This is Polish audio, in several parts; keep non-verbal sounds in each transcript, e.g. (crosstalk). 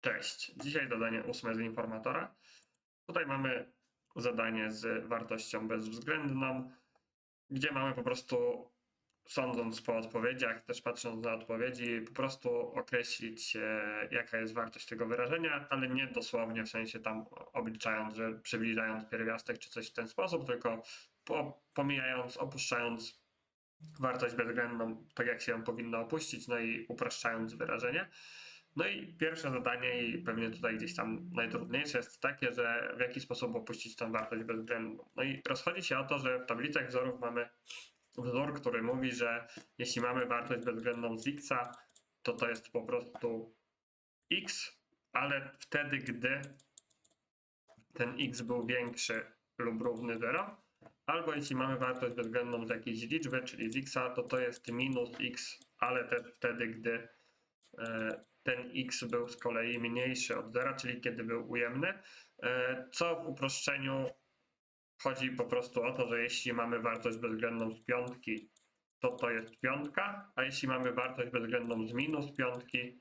Cześć. Dzisiaj zadanie ósme z informatora. Tutaj mamy zadanie z wartością bezwzględną, gdzie mamy po prostu, sądząc po odpowiedziach, też patrząc na odpowiedzi, po prostu określić, jaka jest wartość tego wyrażenia, ale nie dosłownie, w sensie tam obliczając, że przybliżając pierwiastek czy coś w ten sposób, tylko po, pomijając, opuszczając wartość bezwzględną, tak jak się ją powinno opuścić, no i upraszczając wyrażenie. No i pierwsze zadanie, i pewnie tutaj gdzieś tam najtrudniejsze, jest takie, że w jaki sposób opuścić tę wartość bezwzględną. No i rozchodzi się o to, że w tablicach wzorów mamy wzór, który mówi, że jeśli mamy wartość bezwzględną z x, to to jest po prostu x, ale wtedy, gdy ten x był większy lub równy 0, albo jeśli mamy wartość bezwzględną z jakiejś liczby, czyli z x, to to jest minus x, ale też wtedy, gdy e, ten x był z kolei mniejszy od zera, czyli kiedy był ujemny, e, co w uproszczeniu chodzi po prostu o to, że jeśli mamy wartość bezwzględną z piątki, to to jest piątka, a jeśli mamy wartość bezwzględną z minus piątki,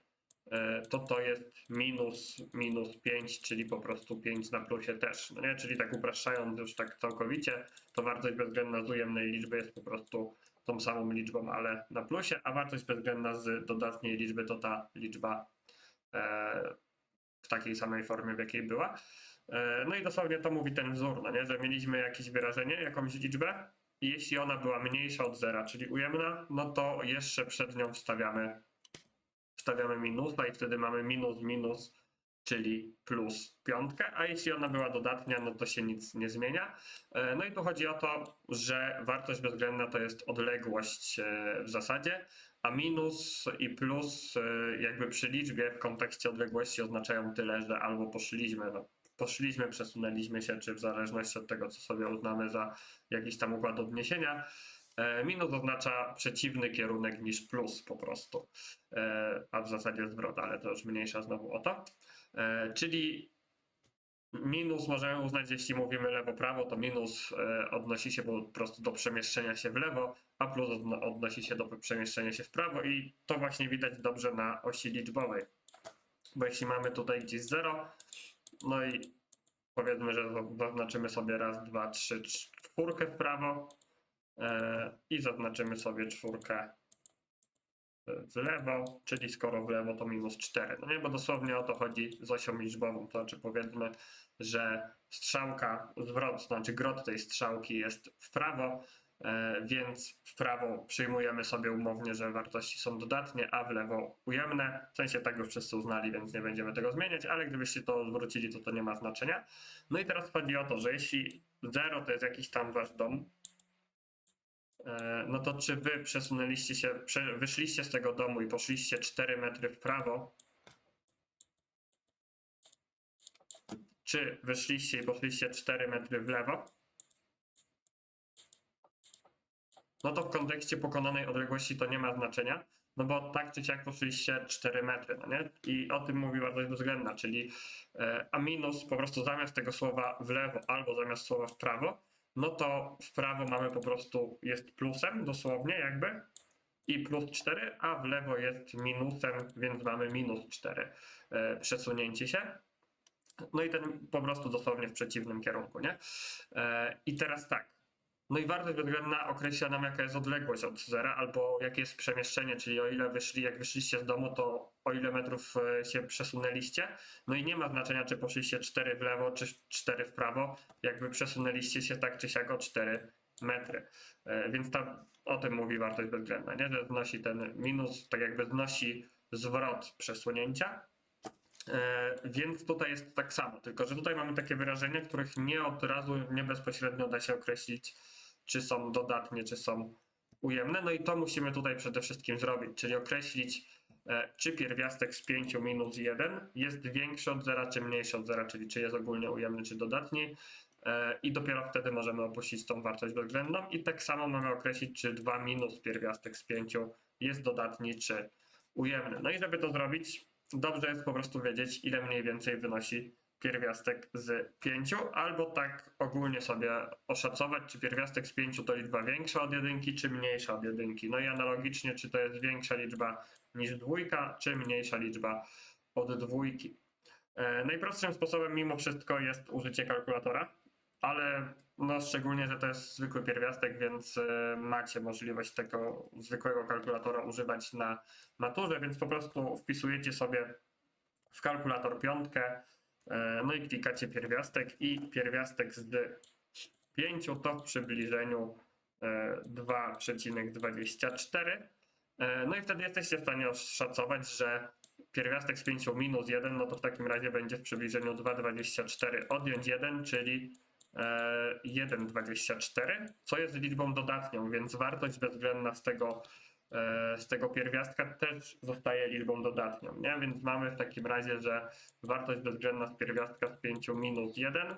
e, to to jest minus minus 5, czyli po prostu 5 na plusie też. No nie? Czyli tak upraszczając już tak całkowicie, to wartość bezwzględna z ujemnej liczby jest po prostu tą samą liczbą, ale na plusie, a wartość bezwzględna z dodatniej liczby to ta liczba e, w takiej samej formie, w jakiej była. E, no i dosłownie to mówi ten wzór, no nie? że mieliśmy jakieś wyrażenie, jakąś liczbę i jeśli ona była mniejsza od zera, czyli ujemna, no to jeszcze przed nią wstawiamy, wstawiamy minusa i wtedy mamy minus minus, czyli plus piątkę, a jeśli ona była dodatnia, no to się nic nie zmienia. E, No i tu chodzi o to, że wartość bezwzględna to jest odległość e, w zasadzie, a minus i plus e, jakby przy liczbie w kontekście odległości oznaczają tyle, że albo poszliśmy, no, poszliśmy, przesunęliśmy się, czy w zależności od tego, co sobie uznamy za jakiś tam układ odniesienia. Minus oznacza przeciwny kierunek niż plus po prostu, a w zasadzie zwrot, ale to już mniejsza znowu o to. E, Czyli minus możemy uznać, jeśli mówimy lewo-prawo, to minus e, odnosi się po prostu do przemieszczenia się w lewo, a plus odno- odnosi się do przemieszczenia się w prawo i to właśnie widać dobrze na osi liczbowej. Bo jeśli mamy tutaj gdzieś 0, no i powiedzmy, że zaznaczymy sobie raz, dwa, trzy, czwórkę w prawo e, i zaznaczymy sobie czwórkę w lewo, czyli skoro w lewo to minus 4. No nie, bo dosłownie o to chodzi z osią liczbową. To znaczy powiedzmy, że strzałka, zwrot, znaczy grot tej strzałki jest w prawo, e, więc w prawo przyjmujemy sobie umownie, że wartości są dodatnie, a w lewo ujemne. W sensie tak już wszyscy uznali, więc nie będziemy tego zmieniać, ale gdybyście to odwrócili, to to nie ma znaczenia. No i teraz chodzi o to, że jeśli 0 to jest jakiś tam wasz dom, no to czy wy przesunęliście się, wyszliście z tego domu i poszliście 4 metry w prawo? Czy wyszliście i poszliście 4 metry w lewo? No to w kontekście pokonanej odległości to nie ma znaczenia, no bo tak czy siak poszliście 4 metry, no nie? I o tym mówi wartość bezwzględna, czyli e, a minus po prostu zamiast tego słowa w lewo albo zamiast słowa w prawo, no to w prawo mamy po prostu jest plusem dosłownie jakby i plus 4, a w lewo jest minusem, więc mamy minus 4 e, przesunięcie się. No i ten po prostu dosłownie w przeciwnym kierunku, nie? E, I teraz tak. No i wartość bezwzględna określa nam, jaka jest odległość od zera, albo jakie jest przemieszczenie, czyli o ile wyszli, jak wyszliście z domu, to o ile metrów e, się przesunęliście. No i nie ma znaczenia, czy poszliście 4 w lewo, czy 4 w prawo, jakby przesunęliście się tak czy siak o 4 metry. E, Więc ta, o tym mówi wartość bezwzględna, nie? że znosi ten minus, tak jakby znosi zwrot przesunięcia. E, Więc tutaj jest tak samo, tylko że tutaj mamy takie wyrażenia, których nie od razu, nie bezpośrednio da się określić, czy są dodatnie, czy są ujemne. No i to musimy tutaj przede wszystkim zrobić, czyli określić, e, czy pierwiastek z 5 minus 1 jest większy od 0, czy mniejszy od 0, czyli czy jest ogólnie ujemny, czy dodatni. E, I dopiero wtedy możemy opuścić tą wartość bezwzględną. I tak samo mamy określić, czy 2 minus pierwiastek z 5 jest dodatni, czy ujemny. No i żeby to zrobić, dobrze jest po prostu wiedzieć, ile mniej więcej wynosi pierwiastek z 5, albo tak ogólnie sobie oszacować, czy pierwiastek z 5 to liczba większa od jedynki, czy mniejsza od jedynki. No i analogicznie, czy to jest większa liczba niż dwójka, czy mniejsza liczba od dwójki. E, najprostszym sposobem mimo wszystko jest użycie kalkulatora, ale no szczególnie, że to jest zwykły pierwiastek, więc e, macie możliwość tego zwykłego kalkulatora używać na maturze, więc po prostu wpisujecie sobie w kalkulator piątkę, no i klikacie pierwiastek i pierwiastek z 5 to w przybliżeniu e, 2,24. E, No i wtedy jesteście w stanie oszacować, że pierwiastek z 5 minus 1, no to w takim razie będzie w przybliżeniu 2,24 odjąć 1, czyli e, 1,24, co jest liczbą dodatnią, więc wartość bezwzględna z tego, e, z tego pierwiastka też zostaje liczbą dodatnią, nie? Więc mamy w takim razie, że wartość bezwzględna z pierwiastka z 5 minus 1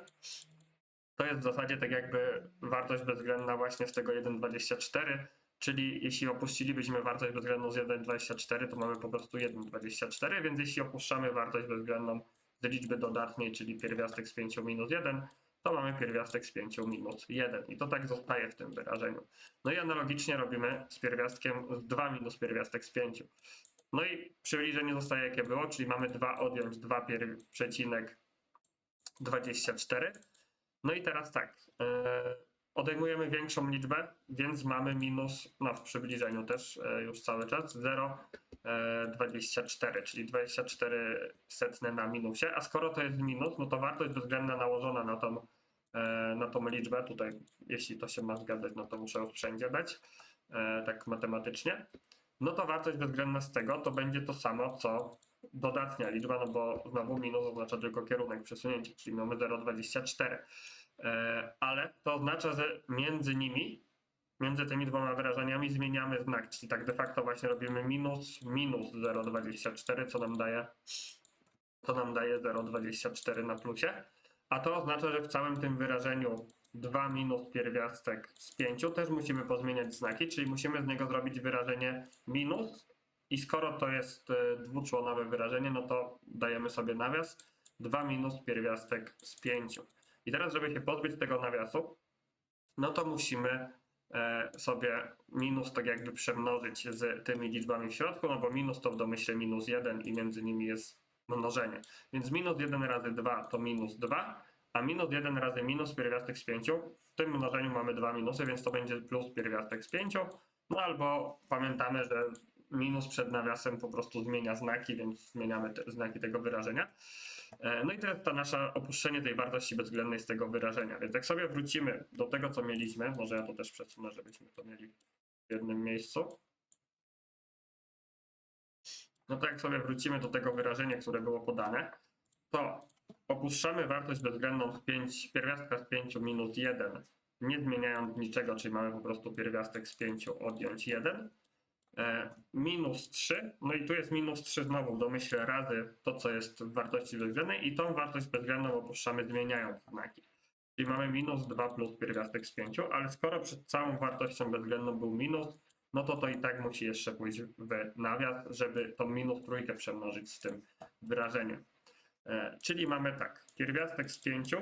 to jest w zasadzie tak jakby wartość bezwzględna właśnie z tego 1,24, czyli jeśli opuścilibyśmy wartość bezwzględną z 1,24, to mamy po prostu 1,24, więc jeśli opuszczamy wartość bezwzględną z liczby dodatniej, czyli pierwiastek z 5 minus 1, to mamy pierwiastek z 5 minus 1 i to tak zostaje w tym wyrażeniu. No i analogicznie robimy z pierwiastkiem z 2 minus pierwiastek z 5. No i przybliżenie zostaje jakie było, czyli mamy 2 odjąć 2 pier- przecinek 24. No i teraz tak, e, odejmujemy większą liczbę, więc mamy minus, no w przybliżeniu też e, już cały czas, 0,24, czyli 24 setne na minusie, a skoro to jest minus, no to wartość bezwzględna nałożona na tą, e, na tą liczbę, tutaj jeśli to się ma zgadzać, no to muszę ją wszędzie dać, e, tak matematycznie, no to wartość bezwzględna z tego to będzie to samo, co dodatnia liczba, no bo znowu minus oznacza tylko kierunek przesunięcia, czyli mamy 0,24. E, Ale to oznacza, że między nimi, między tymi dwoma wyrażeniami zmieniamy znak, czyli tak de facto właśnie robimy minus minus 0,24, co nam daje, co nam daje 0,24 na plusie. A to oznacza, że w całym tym wyrażeniu 2 minus pierwiastek z 5 też musimy pozmieniać znaki, czyli musimy z niego zrobić wyrażenie minus i skoro to jest e, dwuczłonowe wyrażenie, no to dajemy sobie nawias 2 minus pierwiastek z 5. I teraz, żeby się pozbyć tego nawiasu, no to musimy e, sobie minus tak jakby przemnożyć z tymi liczbami w środku, no bo minus to w domyśle minus 1 i między nimi jest mnożenie. Więc minus 1 razy 2 to minus 2, a minus 1 razy minus pierwiastek z 5. W tym mnożeniu mamy dwa minusy, więc to będzie plus pierwiastek z 5. No albo pamiętamy, że minus przed nawiasem po prostu zmienia znaki, więc zmieniamy te znaki tego wyrażenia. E, No i teraz to nasze opuszczenie tej wartości bezwzględnej z tego wyrażenia. Więc jak sobie wrócimy do tego, co mieliśmy, może ja to też przesunę, żebyśmy to mieli w jednym miejscu. No to jak sobie wrócimy do tego wyrażenia, które było podane, to opuszczamy wartość bezwzględną z 5, pierwiastka z 5 minus 1, nie zmieniając niczego, czyli mamy po prostu pierwiastek z 5 odjąć 1 e, minus 3, no i tu jest minus 3 znowu w domyśle razy to, co jest w wartości bezwzględnej i tą wartość bezwzględną opuszczamy zmieniając znaki. Czyli mamy minus 2 plus pierwiastek z 5, ale skoro przed całą wartością bezwzględną był minus, no to to i tak musi jeszcze pójść w nawias, żeby tą minus trójkę przemnożyć z tym wyrażeniem. E, czyli mamy tak, pierwiastek z 5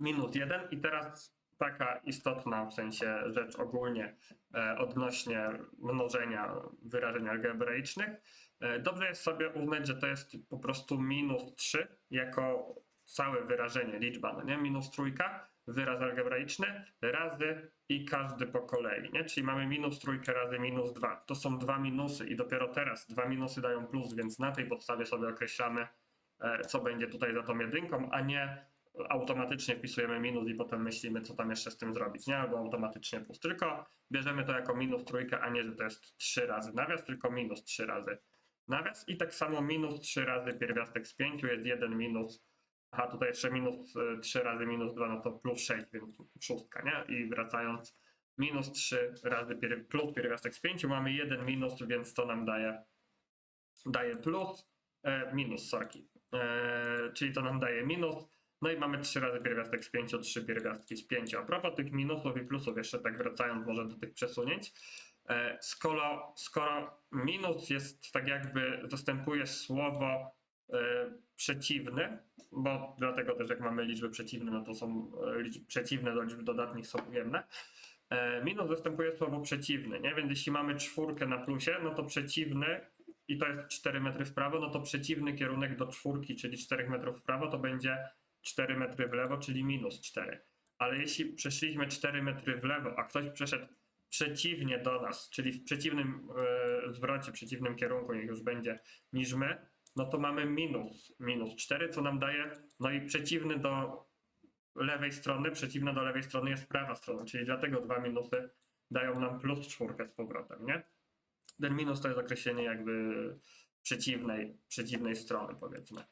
minus 1 i teraz taka istotna w sensie rzecz ogólnie e, odnośnie mnożenia wyrażeń algebraicznych. E, dobrze jest sobie uznać, że to jest po prostu minus 3 jako całe wyrażenie, liczba, no nie? Minus trójka, wyraz algebraiczny, razy i każdy po kolei, nie? Czyli mamy minus trójkę razy minus 2. To są dwa minusy i dopiero teraz dwa minusy dają plus, więc na tej podstawie sobie określamy, e, co będzie tutaj za tą jedynką, a nie automatycznie wpisujemy minus i potem myślimy, co tam jeszcze z tym zrobić, nie? Albo automatycznie plus. Tylko bierzemy to jako minus trójkę, a nie, że to jest 3 razy nawias, tylko minus 3 razy nawias. I tak samo minus 3 razy pierwiastek z 5 jest 1 minus, aha, tutaj jeszcze minus y, 3 razy minus 2, no to plus 6, więc szóstka, nie? I wracając, minus 3 razy pier, plus pierwiastek z 5, mamy 1 minus, więc to nam daje, daje plus, e, minus, sorki. E, czyli to nam daje minus, no i mamy 3 razy pierwiastek z 5, 3 pierwiastki z 5. A propos tych minusów i plusów, jeszcze tak wracając może do tych przesunięć, e, skoro, skoro minus jest tak jakby, zastępuje słowo e, przeciwny, bo dlatego też jak mamy liczby przeciwne, no to są e, liczby przeciwne do liczb dodatnich są ujemne. Minus zastępuje słowo przeciwny, nie? Więc jeśli mamy czwórkę na plusie, no to przeciwny i to jest 4 metry w prawo, no to przeciwny kierunek do czwórki, czyli 4 metrów w prawo, to będzie 4 metry w lewo, czyli minus 4. Ale jeśli przeszliśmy 4 metry w lewo, a ktoś przeszedł przeciwnie do nas, czyli w przeciwnym e, zwrocie, przeciwnym kierunku, niech już będzie, niż my, no to mamy minus, minus 4, co nam daje, no i przeciwny do lewej strony, przeciwna do lewej strony jest prawa strona, czyli dlatego dwa minusy dają nam plus czwórkę z powrotem, nie? Ten minus to jest określenie jakby przeciwnej, przeciwnej strony, powiedzmy.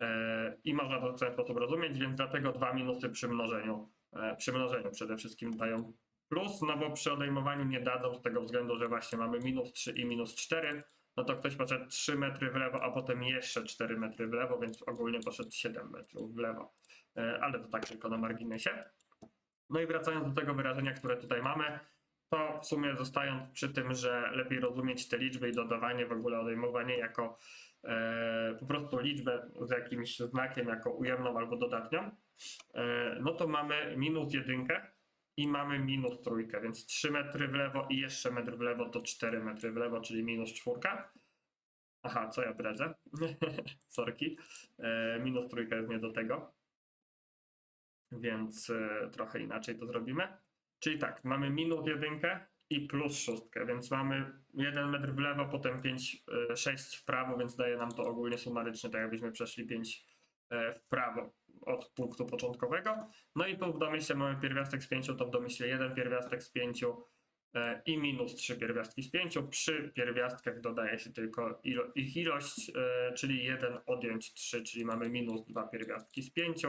E, I można to w ten sposób rozumieć, więc dlatego dwa minusy przy mnożeniu, e, przy mnożeniu przede wszystkim dają plus, no bo przy odejmowaniu nie dadzą z tego względu, że właśnie mamy minus 3 i minus 4, no to ktoś poszedł 3 metry w lewo, a potem jeszcze 4 metry w lewo, więc ogólnie poszedł 7 metrów w lewo. E, Ale to tak tylko na marginesie. No i wracając do tego wyrażenia, które tutaj mamy, to w sumie zostając przy tym, że lepiej rozumieć te liczby i dodawanie, w ogóle odejmowanie jako po prostu liczbę z jakimś znakiem, jako ujemną albo dodatnią, e, no to mamy minus jedynkę i mamy minus trójkę, więc 3 metry w lewo i jeszcze metr w lewo to 4 metry w lewo, czyli minus czwórka. Aha, co ja bredzę? (laughs) Sorki. E, minus trójka jest nie do tego. Więc e, trochę inaczej to zrobimy. Czyli tak, mamy minus jedynkę i plus szóstkę, więc mamy 1 metr w lewo, potem 5, 6 w prawo, więc daje nam to ogólnie sumarycznie, tak jakbyśmy przeszli 5 w prawo od punktu początkowego. No i tu w domyśle mamy pierwiastek z 5, to w domyśle 1 pierwiastek z 5 i minus 3 pierwiastki z 5. Przy pierwiastkach dodaje się tylko ich ilość, e, czyli 1 odjąć 3, czyli mamy minus 2 pierwiastki z 5.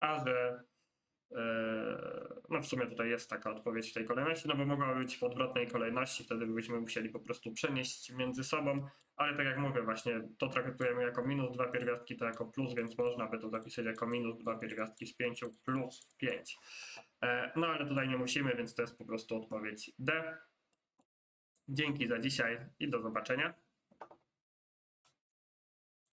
A że e, no w sumie tutaj jest taka odpowiedź w tej kolejności, no bo mogła być w odwrotnej kolejności, wtedy byśmy musieli po prostu przenieść między sobą, ale tak jak mówię, właśnie to traktujemy jako minus 2 pierwiastki, to jako plus, więc można by to zapisać jako minus 2 pierwiastki z 5 plus 5. E, No ale tutaj nie musimy, więc to jest po prostu odpowiedź D. Dzięki za dzisiaj i do zobaczenia.